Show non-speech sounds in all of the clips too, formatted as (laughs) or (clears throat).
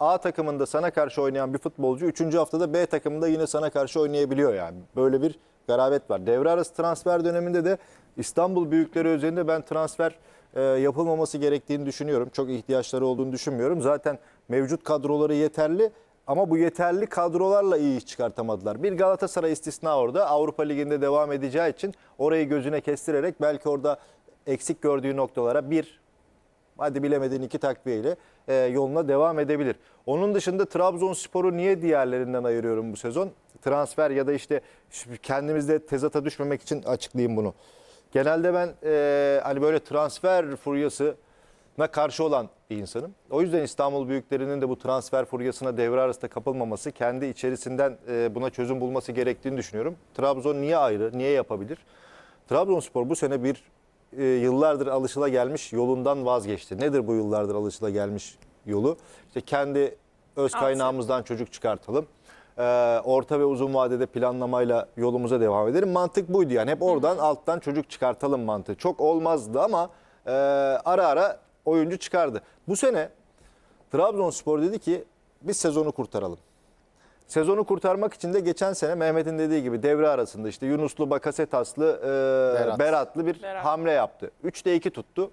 A takımında sana karşı oynayan bir futbolcu 3. haftada B takımında yine sana karşı oynayabiliyor yani. Böyle bir garabet var. Devre arası transfer döneminde de İstanbul büyükleri özelinde ben transfer e, yapılmaması gerektiğini düşünüyorum. Çok ihtiyaçları olduğunu düşünmüyorum. Zaten mevcut kadroları yeterli ama bu yeterli kadrolarla iyi iş çıkartamadılar. Bir Galatasaray istisna orada. Avrupa Ligi'nde devam edeceği için orayı gözüne kestirerek belki orada eksik gördüğü noktalara bir hadi bilemediğin iki takviyeyle e, yoluna devam edebilir. Onun dışında Trabzonspor'u niye diğerlerinden ayırıyorum bu sezon? Transfer ya da işte kendimizde tezata düşmemek için açıklayayım bunu. Genelde ben e, hani böyle transfer furyasına karşı olan bir insanım. O yüzden İstanbul büyüklerinin de bu transfer furyasına devre arasında kapılmaması, kendi içerisinden e, buna çözüm bulması gerektiğini düşünüyorum. Trabzon niye ayrı, niye yapabilir? Trabzonspor bu sene bir e, yıllardır alışılagelmiş yolundan vazgeçti. Nedir bu yıllardır alışılagelmiş yolu? İşte kendi öz kaynağımızdan çocuk çıkartalım. Ee, orta ve uzun vadede planlamayla yolumuza devam edelim. Mantık buydu yani. Hep oradan alttan çocuk çıkartalım mantığı. Çok olmazdı ama e, ara ara oyuncu çıkardı. Bu sene Trabzonspor dedi ki biz sezonu kurtaralım. Sezonu kurtarmak için de geçen sene Mehmet'in dediği gibi devre arasında işte Yunuslu, Bakasetaslı, e, Berat. Beratlı bir Berat. hamle yaptı. 3'te 2 tuttu.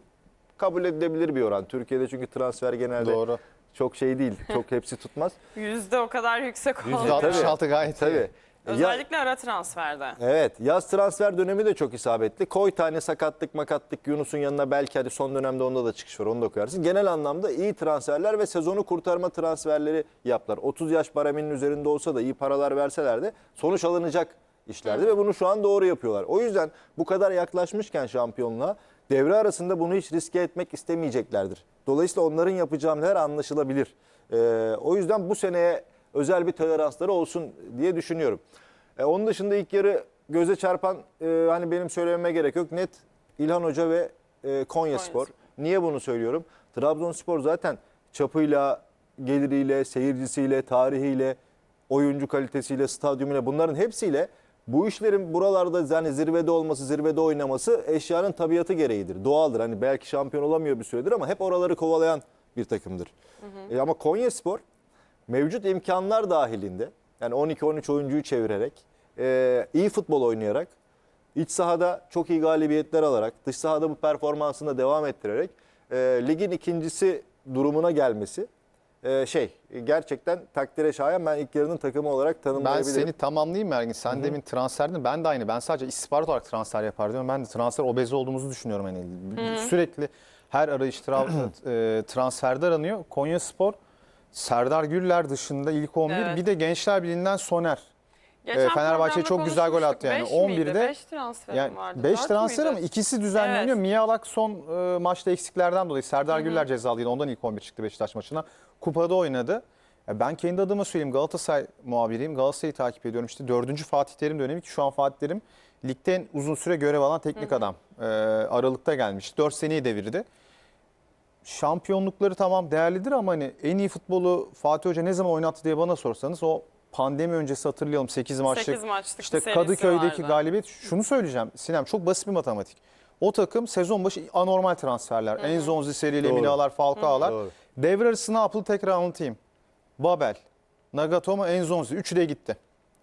Kabul edilebilir bir oran. Türkiye'de çünkü transfer genelde Doğru. çok şey değil. Çok hepsi tutmaz. (laughs) Yüzde o kadar yüksek oldu. %66 gayet iyi. Tabii. Ya- Özellikle ara transferde. Evet yaz transfer dönemi de çok isabetli. Koy tane sakatlık makatlık Yunus'un yanına belki hadi son dönemde onda da çıkış var onu da koyarsın. Genel anlamda iyi transferler ve sezonu kurtarma transferleri yaptılar. 30 yaş bareminin üzerinde olsa da iyi paralar verseler de sonuç alınacak işlerdi ve bunu şu an doğru yapıyorlar. O yüzden bu kadar yaklaşmışken şampiyonluğa devre arasında bunu hiç riske etmek istemeyeceklerdir. Dolayısıyla onların yapacağı hamleler anlaşılabilir. Ee, o yüzden bu seneye özel bir toleransları olsun diye düşünüyorum. E, onun dışında ilk yarı göze çarpan e, hani benim söylememe gerek yok. Net İlhan Hoca ve e, Konya Spor. Niye bunu söylüyorum? Trabzonspor zaten çapıyla, geliriyle, seyircisiyle, tarihiyle, oyuncu kalitesiyle, stadyumuyla bunların hepsiyle bu işlerin buralarda yani zirvede olması, zirvede oynaması eşyanın tabiatı gereğidir. Doğaldır. Hani belki şampiyon olamıyor bir süredir ama hep oraları kovalayan bir takımdır. E, ama Konya Spor mevcut imkanlar dahilinde yani 12-13 oyuncuyu çevirerek e, iyi futbol oynayarak iç sahada çok iyi galibiyetler alarak dış sahada bu performansını da devam ettirerek e, ligin ikincisi durumuna gelmesi e, şey gerçekten takdire şayan ben ilk yarının takımı olarak Ben tanımlayabilirim. seni tamamlayayım mı Ergin? Sen demin transferdin. Ben de aynı. Ben sadece istihbarat olarak transfer yapar diyorum. Ben de transfer obezi olduğumuzu düşünüyorum. Yani sürekli her arayış tra- (clears throat) e, transferde aranıyor. Konya Spor Serdar Güller dışında ilk 11 Evet. bir de Gençler Birliği'nden Soner. Geçen Ee, Fenerbahçe çok güzel gol attı yani. konuşmuştuk. Beş 11'de miydi? Beş transferim Yani vardı. 5 Dört transfer ama ikisi düzenli Evet. Mialak son e, maçta eksiklerden dolayı Serdar Güller cezalıydı. Ondan ilk 11 çıktı Beşiktaş maçına. Kupada oynadı. Ya Ben kendi adıma söyleyeyim Galatasaray muhabiriyim. Galatasaray'ı takip ediyorum. İşte 4. Fatih Terim dönemi ki şu an Fatih Terim ligde en uzun süre görev alan teknik adam. Ee, Aralık'ta gelmiş. 4 seneyi devirdi. Şampiyonlukları tamam değerlidir ama hani en iyi futbolu Fatih Hoca ne zaman oynattı diye bana sorsanız o pandemi öncesi hatırlayalım 8 maçlık. Sekiz maçlık bir işte Kadıköy'deki vardı. galibiyet. Şunu söyleyeceğim Sinem çok basit bir matematik. O takım sezon başı anormal transferler. Enzonzi seriyle Doğru. Minalar, Falcao'lar. Doğru. Devre arası ne yapıldı tekrar anlatayım. Babel, Nagatomo, Enzonzi. Üçü de gitti.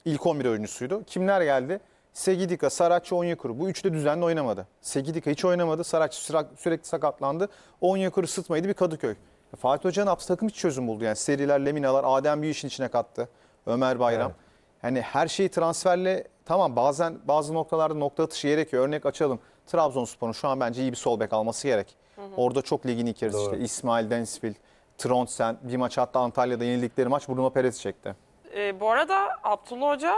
İlk 11 oyuncusuydu. Kimler geldi? Segidika, Saratçı, Onyekuru. Bu de düzenli oynamadı. Segidika hiç oynamadı. Süra- sürekli sakatlandı. Onyekuru sıtmaydı bir Kadıköy. Fatih Hoca ne yaptı? Takım hiç çözüm buldu. Yani seriler, Leminalar, Adem bir işin içine kattı. Ömer Bayram. Evet. Yani her şeyi transferle tamam bazen bazı noktalarda nokta atışı gerekiyor. Örnek açalım. Trabzonspor'un şu an bence iyi bir sol bek alması gerek. Orada çok ligin ilk yarısı işte İsmail Densville, Trondsen bir maç hatta Antalya'da yenildikleri maç Bruno Perez çekti. Ee, bu arada Abdullah Hoca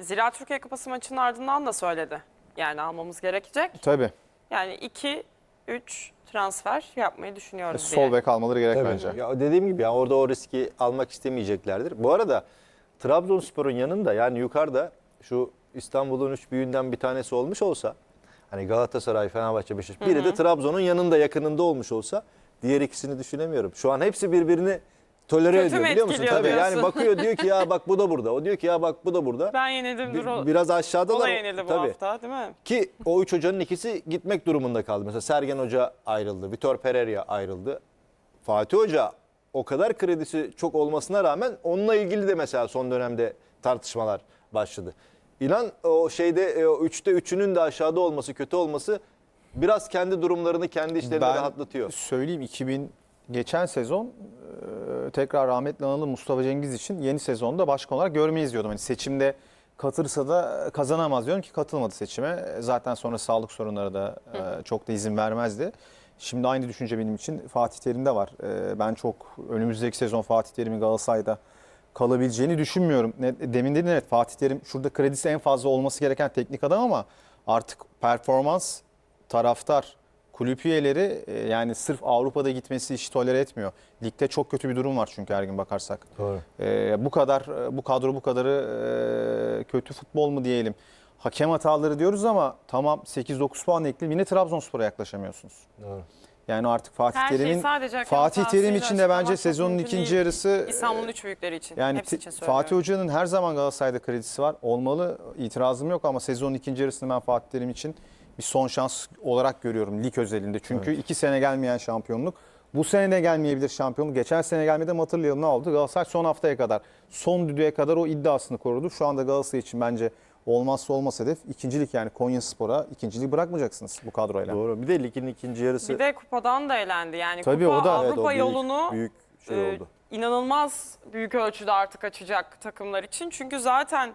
Zira Türkiye Kupası maçının ardından da söyledi. Yani almamız gerekecek. Tabii. Yani 2 3 transfer yapmayı düşünüyoruz diye. Sol bek almaları gerek Tabii. bence. Ya dediğim gibi yani orada o riski almak istemeyeceklerdir. Bu arada Trabzonspor'un yanında yani yukarıda şu İstanbul'un üç büyüğünden bir tanesi olmuş olsa hani Galatasaray, Fenerbahçe, Beşiktaş biri de Trabzon'un yanında yakınında olmuş olsa diğer ikisini düşünemiyorum. Şu an hepsi birbirini tolere Kötü ediyor mü biliyor musun? etkiliyor Tabii yani diyorsun? bakıyor diyor ki ya bak bu da burada. O diyor ki ya bak bu da burada. Ben yenildim dur. o- Bir- biraz aşağıdalar. yenildi bu Tabii. hafta değil mi? Ki o üç hocanın ikisi gitmek durumunda kaldı. Mesela Sergen Hoca ayrıldı. Vitor Pereira ayrıldı. Fatih Hoca o kadar kredisi çok olmasına rağmen onunla ilgili de mesela son dönemde tartışmalar başladı. İnan o şeyde e, o 3'te 3'ünün de aşağıda olması, kötü olması biraz kendi durumlarını, kendi işlerini Ben rahatlatıyor. söyleyeyim 2000 geçen sezon tekrar rahmetli analı Mustafa Cengiz için yeni sezonda başkan olarak görmeyiz diyordum. Hani seçimde katılırsa da kazanamaz diyorum ki katılmadı seçime. Zaten sonra sağlık sorunları da e, çok da izin vermezdi. Şimdi aynı düşünce benim için Fatih Terim'de var. E, Ben çok önümüzdeki sezon Fatih Terim'in Galatasaray'da kalabileceğini düşünmüyorum. Demin dedin evet Fatih Terim şurada kredisi en fazla olması gereken teknik adam ama artık performans, taraftar, kulüp üyeleri e, yani sırf Avrupa'da gitmesi işi tolere etmiyor. Ligde çok kötü bir durum var çünkü her gün bakarsak. Doğru. E, bu kadar bu kadro bu kadarı e, kötü futbol mu diyelim. Hakem hataları diyoruz ama tamam 8-9 puan ekledim yine Trabzonspor'a yaklaşamıyorsunuz. Doğru. Yani artık Fatih Her şey Terim'in hakem Fatih Terim için de bence sezonun ikinci değil. yarısı İstanbul'un üç büyükleri için. yani Hepsi için söylüyorum. Fatih Hoca'nın her zaman Galatasaray'da kredisi var. Olmalı. itirazım yok ama sezonun ikinci yarısını ben Fatih Terim için bir son şans olarak görüyorum lig özelinde. Çünkü iki sene gelmeyen şampiyonluk. Bu sene de gelmeyebilir şampiyonluk. Geçen sene gelmedi mi hatırlayalım ne oldu? Galatasaray son haftaya kadar, son düdüğe kadar o iddiasını korudu. Şu anda Galatasaray için bence olmazsa olmaz hedef ikincilik yani Konya Spor'a ikinciliği bırakmayacaksınız bu kadroyla. Doğru. Bir de ligin ikinci yarısı Bir de kupadan da elendi. Yani Tabii, kupa o da- Evet, Avrupa o büyük- yolunu büyük şey e, oldu. inanılmaz büyük ölçüde artık açacak takımlar için. Çünkü zaten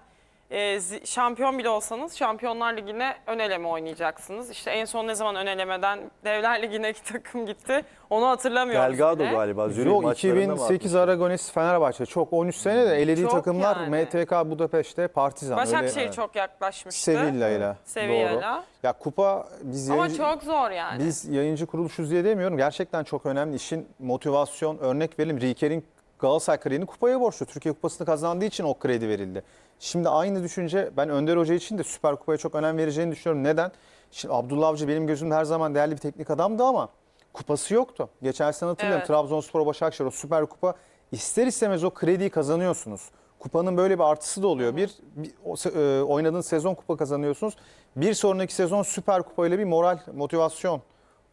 e, şampiyon bile olsanız Şampiyonlar Ligi'ne ön eleme oynayacaksınız. İşte en son ne zaman ön elemeden Devler Ligi'ne iki takım gitti onu hatırlamıyoruz Delgado bile. galiba Zürih Yok maçlarında mı 2008 atmıştı? Aragones Fenerbahçe çok 13 sene de elediği Çok takımlar yani. MTK Budapeşte Partizan. öyle- Başakşehir çok yaklaşmıştı. Sevilla ile. Sevilla'yla. Doğru. Ya kupa biz Ama yayıncı, çok zor yani. biz yayıncı kuruluşuz diye demiyorum. Gerçekten çok önemli. İşin motivasyon örnek verelim. Riker'in Galatasaray kariyerinin kupaya borçlu. Türkiye Kupası'nı kazandığı için o kredi verildi. Şimdi aynı düşünce ben Önder Hoca için de Süper Kupa'ya çok önem vereceğini düşünüyorum. Neden? Şimdi Abdullah Avcı benim gözümde her zaman değerli bir teknik adamdı ama kupası yoktu. Geçen sene hatırlıyorum Evet. Trabzonspor, Başakşehir o Süper Kupa ister istemez o krediyi kazanıyorsunuz. Kupanın böyle bir artısı da oluyor. Bir, bir o e, oynadığınız sezon kupa kazanıyorsunuz. Bir sonraki sezon Süper Kupa ile bir moral, motivasyon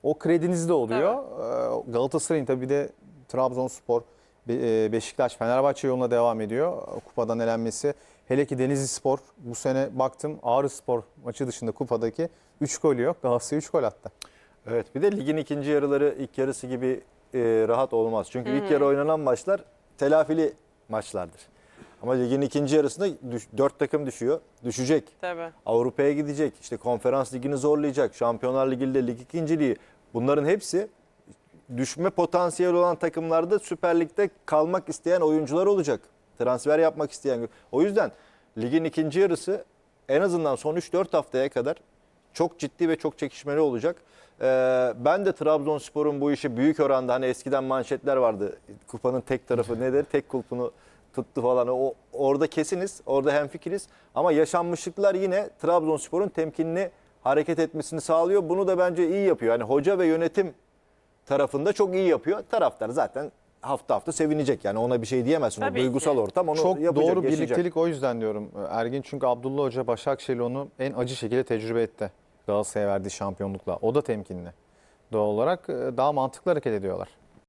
o krediniz de oluyor. Ee, Galatasaray'ın tabii de Trabzonspor, e, Beşiktaş, Fenerbahçe yoluna devam ediyor. Kupadan elenmesi. Hele ki Denizli Spor bu sene baktım Ağrı Spor maçı dışında kupadaki 3 gol yok. Galatasaray 3 gol attı. Evet bir de ligin ikinci yarıları ilk yarısı gibi e, rahat olmaz. Çünkü ilk yarı oynanan maçlar telafili maçlardır. Ama ligin ikinci yarısında düş, dört takım düşüyor. Düşecek. Tabii. Avrupa'ya gidecek. işte konferans ligini zorlayacak. Şampiyonlar Ligi'nde lig ikinciliği. Bunların hepsi düşme potansiyeli olan takımlarda Süper Lig'de kalmak isteyen oyuncular olacak. Transfer yapmak isteyen. O yüzden ligin ikinci yarısı en azından son 3-4 haftaya kadar çok ciddi ve çok çekişmeli olacak. Ee, ben de Trabzonspor'un bu işi büyük oranda hani eskiden manşetler vardı. Kupanın tek tarafı nedir? Tek kulpunu tuttu falan. O orada kesiniz. Orada hemfikiriz. Ama yaşanmışlıklar yine Trabzonspor'un temkinli hareket etmesini sağlıyor. Bunu da bence iyi yapıyor. Yani hoca ve yönetim tarafında çok iyi yapıyor. Taraftar zaten hafta hafta sevinecek. Yani ona bir şey diyemezsin. Tabii o duygusal ki. ortam onu Çok yapacak, doğru yaşayacak. birliktelik o yüzden diyorum. Ergin çünkü Abdullah Hoca Başakşehir'i onu en acı şekilde tecrübe etti. Galatasaray'a verdiği şampiyonlukla. O da temkinli. Doğal olarak e, daha mantıklı hareket ediyorlar.